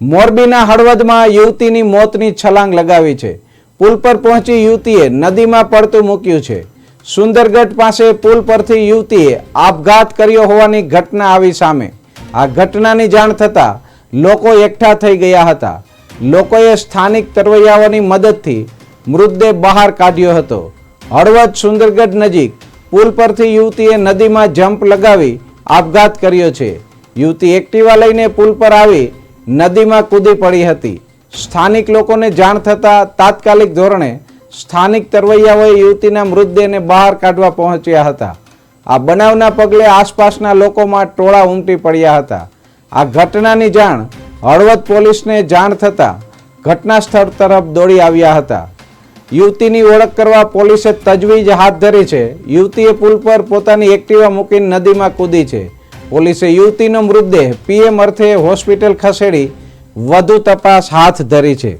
મોરબીના હળવદમાં યુવતીની મોતની છલાંગ લગાવી છે. પુલ પર પહોંચી યુવતીએ નદીમાં પડતું મૂક્યું છે. સુંદરગઢ પાસે પુલ પરથી યુવતીએ આપઘાત કર્યો હોવાની ઘટના આવી સામે. આ ઘટનાની જાણ થતાં લોકો એકઠા થઈ ગયા હતા. લોકોએ સ્થાનિક તરવૈયાઓની મદદથી મૃતદેહ બહાર કાઢ્યો હતો. હળવદ સુંદરગઢ નજીક પુલ પરથી યુવતીએ નદીમાં જમ્પ લગાવી આપઘાત કર્યો છે. યુવતી એક્ટિવા લઈને પુલ પર આવી નદીમાં કૂદી પડી હતી. સ્થાનિક લોકોને જાણ થતાં તાત્કાલિક ધોરણે સ્થાનિક તરવૈયાઓએ યુવતીના મૃતદેહને બહાર કાઢવા પહોંચ્યા હતા. આ બનાવના પગલે આસપાસના લોકોમાં ટોળા ઉમટી પડ્યા હતા. આ ઘટનાની જાણ હળવદ પોલીસને જાણ થતાં ઘટના સ્થળ તરફ દોડી આવ્યા હતા. યુવતીની ઓળખ કરવા પોલીસે તજવીજ હાથ ધરી છે. યુવતીએ પુલ પર પોતાની એક્ટિવા મૂકીને નદીમાં કૂદી છે. પોલીસે યુવતીનો મૃતદેહ પીએમ અર્થે હોસ્પિટલ ખસેડી વધુ તપાસ હાથ ધરી છે.